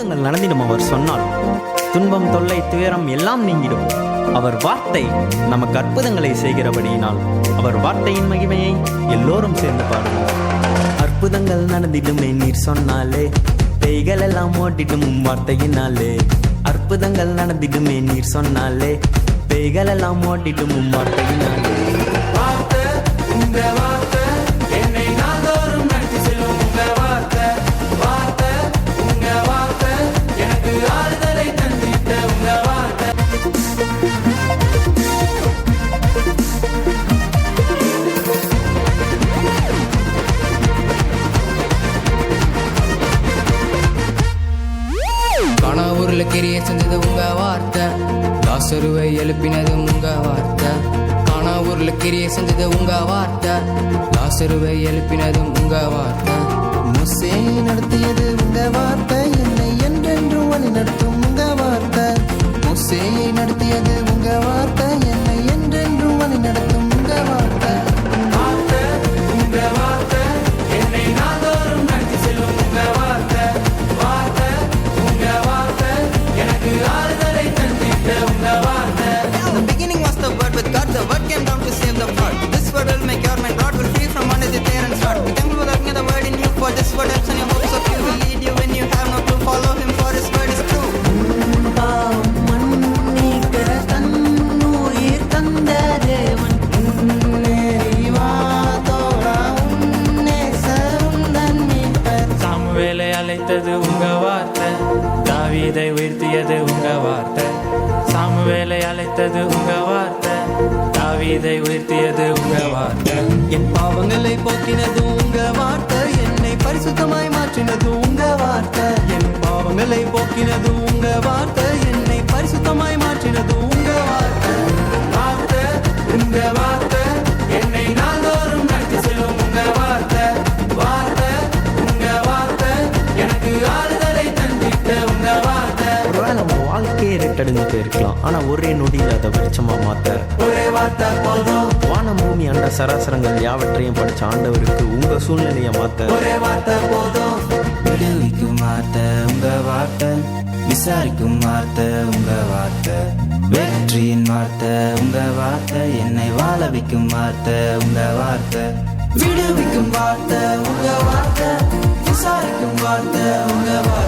அற்புதங்கள் நடந்திடும் அவர் சொன்னால் துன்பம் தொல்லை துயரம் எல்லாம் நீங்கிடும். அவர் வார்த்தை நமக்கு அற்புதங்களை செய்கிறபடியினால் அவர் வார்த்தையின் மகிமையை எல்லோரும் சேர்ந்து பாடுவோம் அற்புதங்கள் நடந்திடுமே நீர் சொன்னாலே. பேய்கள் எல்லாம் ஓட்டிடும் வார்த்தையினாலே. அற்புதங்கள் நடந்திடுமே நீர் சொன்னாலே. பேய்கள் எல்லாம் ஓட்டிடும் வார்த்தையினாலே. வார்த்தை. கணவூர்ல கிரிய செஞ்சது உங்க வார்த்தை. தாசருவை எழுப்பினது உங்க வார்த்தை. கணவூர்ல கிரிய செஞ்சது உங்க வார்த்தை. தாசருவை எழுப்பினதும் உங்க வார்த்தை. முசே நடத்தியது உங்க வார்த்தை. என்னை அழைத்தது உங்க வார்த்தை. தாவீதை உயர்த்தியது உங்க வார்த்தை. சாமுவேலை அழைத்தது உங்க வார்த்தை. தாவீதை உயர்த்தியது உங்க வார்த்தை. என் பாவங்களை போக்கினது உங்க வார்த்தை. என்னை பரிசுத்தமாய் மாற்றினது உங்க வார்த்தை. என் பாவங்களை போக்கினது உங்க வார்த்தை. வாழ்க்கையே இருக்கலாம் போயிருக்கலாம். ஆனா ஒரே நொடியில் அதை வெளிச்சமா மாத்த. வான வார்த்தை போதும் பூமி அண்ட சராசரங்கள் யாவற்றையும் படிச்ச ஆண்டவருக்கு உங்க சூழ்நிலையை மாத்த. வார்த்தை போதும் விடுவிக்கும் வார்த்தை உங்க வார்த்தை. விசாரிக்கும் வார்த்தை உங்க வார்த்தை. வெற்றியின் வார்த்தை உங்க வார்த்தை. என்னை வாழ வைக்கும் வார்த்தை உங்க வார்த்தை. விடுவிக்கும் வார்த்தை உங்க வார்த்தை. விசாரிக்கும் வார்த்தை உங்க வார்த்தை.